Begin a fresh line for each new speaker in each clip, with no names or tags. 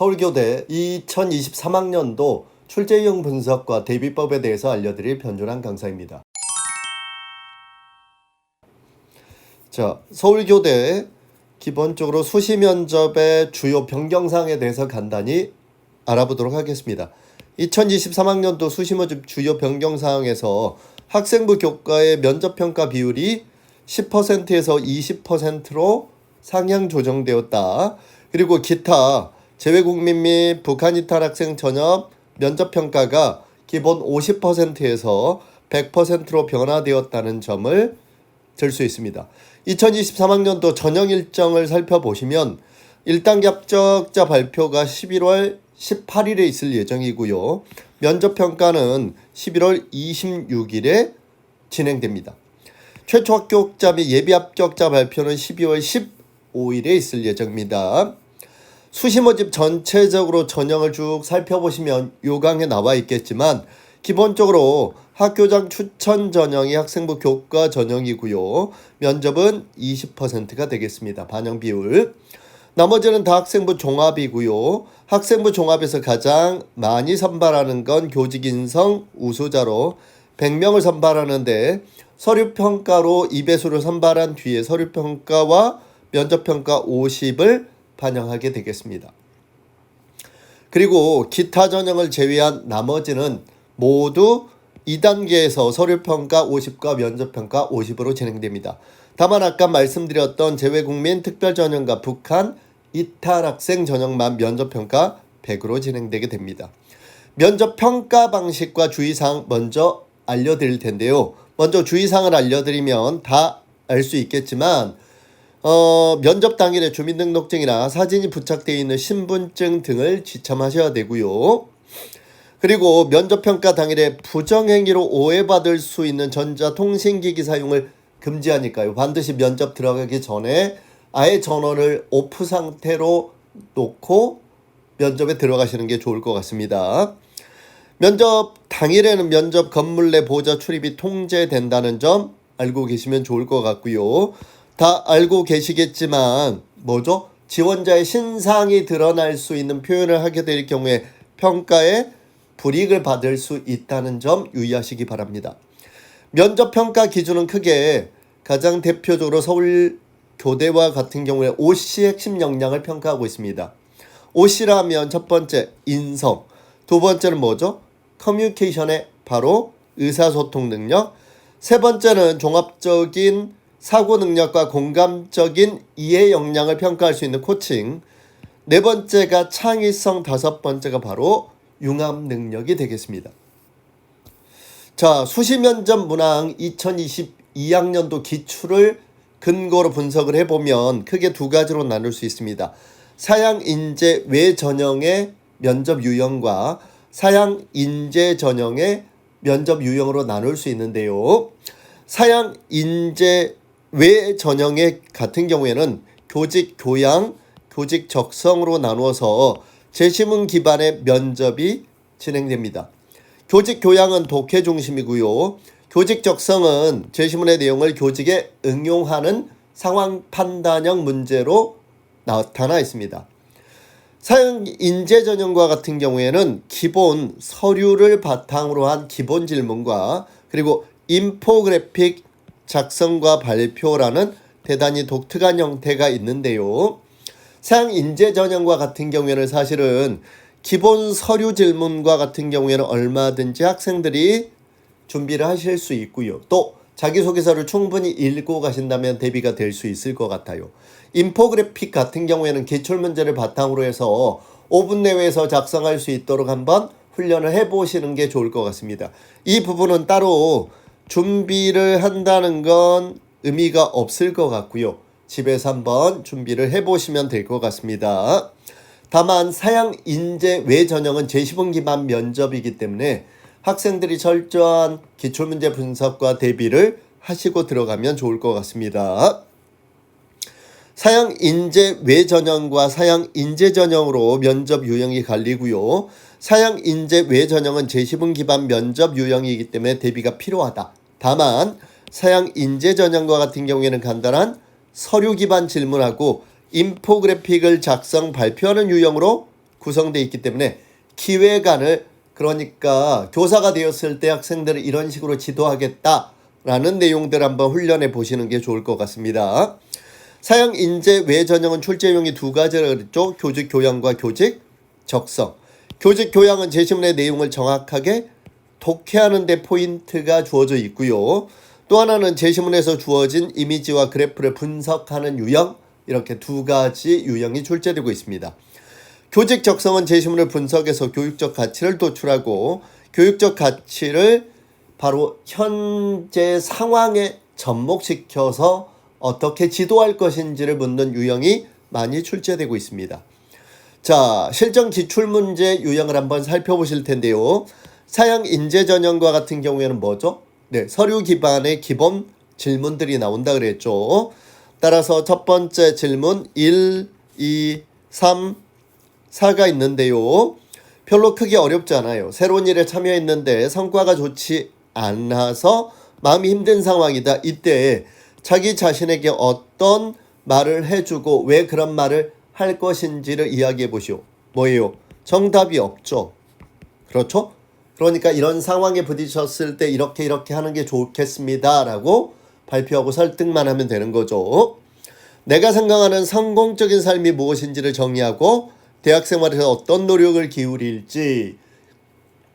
서울교대 2023학년도 출제형 분석과 대비법에 대해서 알려드릴 변준환 강사입니다. 자, 서울교대 기본적으로 수시 면접의 주요 변경사항에 대해서 간단히 알아보도록 하겠습니다. 2023학년도 수시 면접 주요 변경사항에서 학생부 교과의 면접 평가 비율이 10%에서 20%로 상향 조정되었다. 그리고 기타 재외국민 및 북한 이탈 학생 전업 면접 평가가 기본 50%에서 100%로 변화되었다는 점을 들 수 있습니다. 2023학년도 전형 일정을 살펴보시면 1단계 합격자 발표가 11월 18일에 있을 예정이고요. 면접 평가는 11월 26일에 진행됩니다. 최초 합격자 및 예비 합격자 발표는 12월 15일에 있을 예정입니다. 수시 모집 전체적으로 전형을 쭉 살펴보시면 요강에 나와 있겠지만 기본적으로 학교장 추천 전형이 학생부 교과 전형이고요. 면접은 20%가 되겠습니다. 반영 비율. 나머지는 다 학생부 종합이고요. 학생부 종합에서 가장 많이 선발하는 건 교직 인성 우수자로 100명을 선발하는데 서류 평가로 2배수를 선발한 뒤에 서류 평가와 면접 평가 50을 반영하게 되겠습니다. 그리고 기타 전형을 제외한 나머지는 모두 2단계에서 서류 평가 50과 면접 평가 50으로 진행됩니다. 다만 아까 말씀드렸던 재외국민 특별 전형과 북한 이탈 학생 전형만 면접 평가 100으로 진행되게 됩니다. 면접 평가 방식과 주의사항 먼저 알려드릴 텐데요. 먼저 주의사항을 알려드리면 다 알 수 있겠지만 어, 면접 당일에 주민등록증이나 사진이 부착되어 있는 신분증 등을 지참하셔야 되고요. 그리고 면접 평가 당일에 부정행위로 오해받을 수 있는 전자통신기기 사용을 금지하니까요. 반드시 면접 들어가기 전에 아예 전원을 오프 상태로 놓고 면접에 들어가시는 게 좋을 것 같습니다. 면접 당일에는 면접 건물 내 보좌 출입이 통제된다는 점 알고 계시면 좋을 것 같고요. 다 알고 계시겠지만 뭐죠? 지원자의 신상이 드러날 수 있는 표현을 하게 될 경우에 평가에 불이익을 받을 수 있다는 점 유의하시기 바랍니다. 면접 평가 기준은 크게 가장 대표적으로 서울 교대와 같은 경우에 OC 핵심 역량을 평가하고 있습니다. OC라면 첫 번째 인성, 두 번째는 뭐죠? 커뮤니케이션의 바로 의사소통 능력, 세 번째는 종합적인 사고 능력과 공감적인 이해 역량을 평가할 수 있는 코칭, 네 번째가 창의성, 다섯 번째가 바로 융합 능력이 되겠습니다. 자, 수시 면접 문항 2022학년도 기출을 근거로 분석을 해보면 크게 두 가지로 나눌 수 있습니다. 사양 인재 외 전형의 면접 유형과 사양 인재 전형의 면접 유형으로 나눌 수 있는데요. 사양 인재 외 전형의 같은 경우에는 교직 교양, 교직 적성으로 나누어서 재시문 기반의 면접이 진행됩니다. 교직 교양은 독해 중심이고요. 교직 적성은 제시문의 내용을 교직에 응용하는 상황 판단형 문제로 나타나 있습니다. 사용 인재 전형과 같은 경우에는 기본 서류를 바탕으로 한 기본 질문과 그리고 인포그래픽 작성과 발표라는 대단히 독특한 형태가 있는데요. 사양 인재 전형과 같은 경우에는 사실은 기본 서류 질문과 같은 경우에는 얼마든지 학생들이 준비를 하실 수 있고요. 또 자기소개서를 충분히 읽고 가신다면 대비가 될 수 있을 것 같아요. 인포그래픽 같은 경우에는 기출 문제를 바탕으로 해서 5분 내외에서 작성할 수 있도록 한번 훈련을 해보시는 게 좋을 것 같습니다. 이 부분은 따로 준비를 한다는 건 의미가 없을 것 같고요. 집에서 한번 준비를 해보시면 될 것 같습니다. 다만 사양 인재 외 전형은 제10분 기반 면접이기 때문에 학생들이 철저한 기출문제 분석과 대비를 하시고 들어가면 좋을 것 같습니다. 사양 인재 외 전형과 사양 인재 전형으로 면접 유형이 갈리고요. 사양 인재 외 전형은 제10분 기반 면접 유형이기 때문에 대비가 필요하다. 다만 사양 인재 전형과 같은 경우에는 간단한 서류 기반 질문하고 인포그래픽을 작성 발표하는 유형으로 구성되어 있기 때문에 기획안을 그러니까 교사가 되었을 때 학생들을 이런 식으로 지도하겠다라는 내용들 한번 훈련해 보시는 게 좋을 것 같습니다. 사양 인재 외 전형은 출제용이 두 가지라 그랬죠. 교직 교양과 교직 적성. 교직 교양은 제시문의 내용을 정확하게 독해하는 데 포인트가 주어져 있고요. 또 하나는 제시문에서 주어진 이미지와 그래프를 분석하는 유형 이렇게 두 가지 유형이 출제되고 있습니다. 교직 적성은 제시문을 분석해서 교육적 가치를 도출하고 교육적 가치를 바로 현재 상황에 접목시켜서 어떻게 지도할 것인지를 묻는 유형이 많이 출제되고 있습니다. 자, 실전 기출 문제 유형을 한번 살펴보실 텐데요. 사양 인재 전형과 같은 경우에는 뭐죠? 네, 서류 기반의 기본 질문들이 나온다 그랬죠. 따라서 첫 번째 질문 1, 2, 3, 4가 있는데요. 별로 크게 어렵지 않아요. 새로운 일에 참여했는데 성과가 좋지 않아서 마음이 힘든 상황이다. 이때 자기 자신에게 어떤 말을 해주고 왜 그런 말을 할 것인지를 이야기해 보시오. 뭐예요? 정답이 없죠. 그렇죠? 그러니까 이런 상황에 부딪혔을 때 이렇게 이렇게 하는 게 좋겠습니다 라고 발표하고 설득만 하면 되는 거죠. 내가 생각하는 성공적인 삶이 무엇인지를 정의하고 대학 생활에서 어떤 노력을 기울일지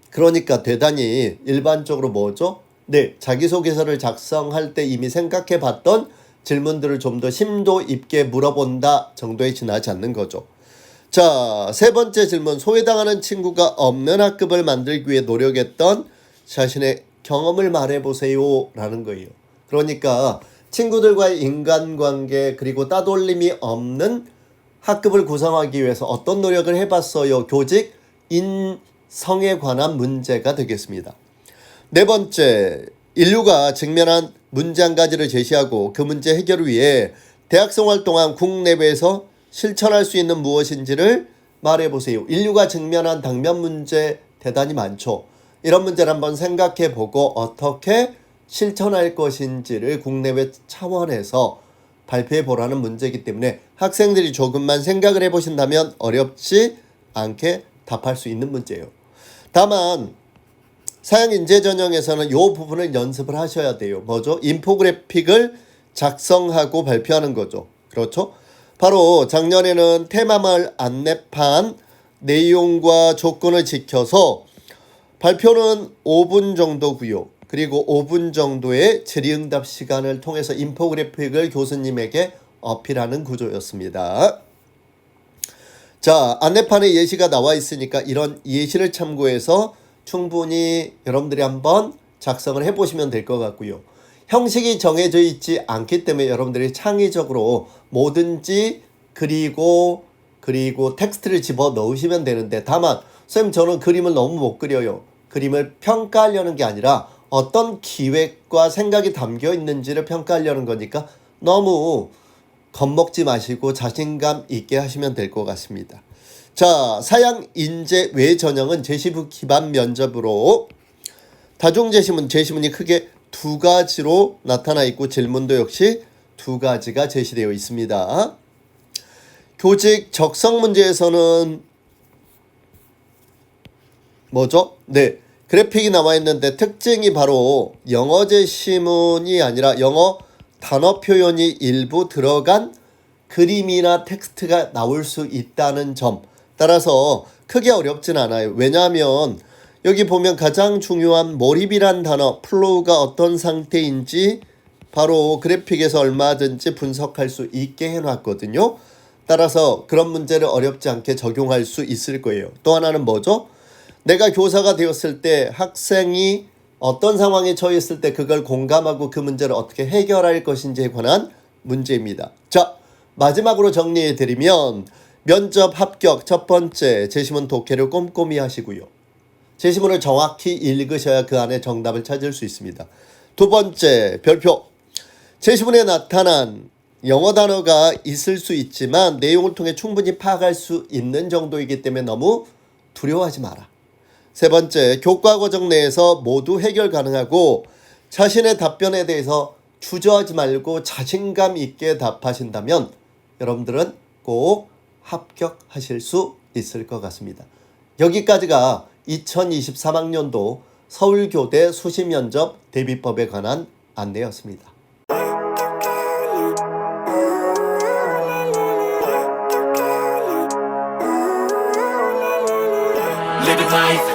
그러니까 대단히 일반적으로 뭐죠? 네, 자기소개서를 작성할 때 이미 생각해 봤던 질문들을 좀 더 심도 있게 물어본다 정도에 지나지 않는 거죠. 자, 세 번째 질문. 소외당하는 친구가 없는 학급을 만들기 위해 노력했던 자신의 경험을 말해보세요. 라는 거예요. 그러니까 친구들과의 인간관계 그리고 따돌림이 없는 학급을 구성하기 위해서 어떤 노력을 해봤어요. 교직, 인성에 관한 문제가 되겠습니다. 네 번째, 인류가 직면한 문제 한 가지를 제시하고 그 문제 해결을 위해 대학 생활 동안 국내외에서 실천할 수 있는 무엇인지를 말해 보세요. 인류가 직면한 당면 문제 대단히 많죠. 이런 문제를 한번 생각해 보고 어떻게 실천할 것인지를 국내외 차원에서 발표해 보라는 문제이기 때문에 학생들이 조금만 생각을 해 보신다면 어렵지 않게 답할 수 있는 문제예요. 다만 사양 인재 전형에서는 이 부분을 연습을 하셔야 돼요. 뭐죠? 인포그래픽을 작성하고 발표하는 거죠. 그렇죠? 바로 작년에는 테마마을 안내판 내용과 조건을 지켜서 발표는 5분 정도고요. 그리고 5분 정도의 질의응답 시간을 통해서 인포그래픽을 교수님에게 어필하는 구조였습니다. 자, 안내판에 예시가 나와 있으니까 이런 예시를 참고해서 충분히 여러분들이 한번 작성을 해보시면 될 것 같고요. 형식이 정해져 있지 않기 때문에 여러분들이 창의적으로 뭐든지 그리고 그리고 텍스트를 집어 넣으시면 되는데 다만 선생님 저는 그림을 너무 못 그려요. 그림을 평가하려는 게 아니라 어떤 기획과 생각이 담겨 있는지를 평가하려는 거니까 너무 겁먹지 마시고 자신감 있게 하시면 될 것 같습니다. 자, 사양 인재 외 전형은 제시부 기반 면접으로 다중 제시문 제시문이 크게 두 가지로 나타나 있고 질문도 역시 두 가지가 제시되어 있습니다. 교직 적성 문제에서는 뭐죠? 네. 그래픽이 나와 있는데 특징이 바로 영어 제 시문이 아니라 영어 단어 표현이 일부 들어간 그림이나 텍스트가 나올 수 있다는 점. 따라서 크게 어렵진 않아요. 왜냐하면 여기 보면 가장 중요한 몰입이란 단어, 플로우가 어떤 상태인지 바로 그래픽에서 얼마든지 분석할 수 있게 해놨거든요. 따라서 그런 문제를 어렵지 않게 적용할 수 있을 거예요. 또 하나는 뭐죠? 내가 교사가 되었을 때 학생이 어떤 상황에 처했을 때 그걸 공감하고 그 문제를 어떻게 해결할 것인지에 관한 문제입니다. 자, 마지막으로 정리해 드리면 면접 합격 첫 번째 제시문 독해를 꼼꼼히 하시고요. 제시문을 정확히 읽으셔야 그 안에 정답을 찾을 수 있습니다. 두 번째 별표 제시문에 나타난 영어 단어가 있을 수 있지만 내용을 통해 충분히 파악할 수 있는 정도이기 때문에 너무 두려워하지 마라. 세 번째, 교과 과정 내에서 모두 해결 가능하고 자신의 답변에 대해서 주저하지 말고 자신감 있게 답하신다면 여러분들은 꼭 합격하실 수 있을 것 같습니다. 여기까지가 2023학년도 서울교대 수시 면접 대비법에 관한 안내였습니다.
Life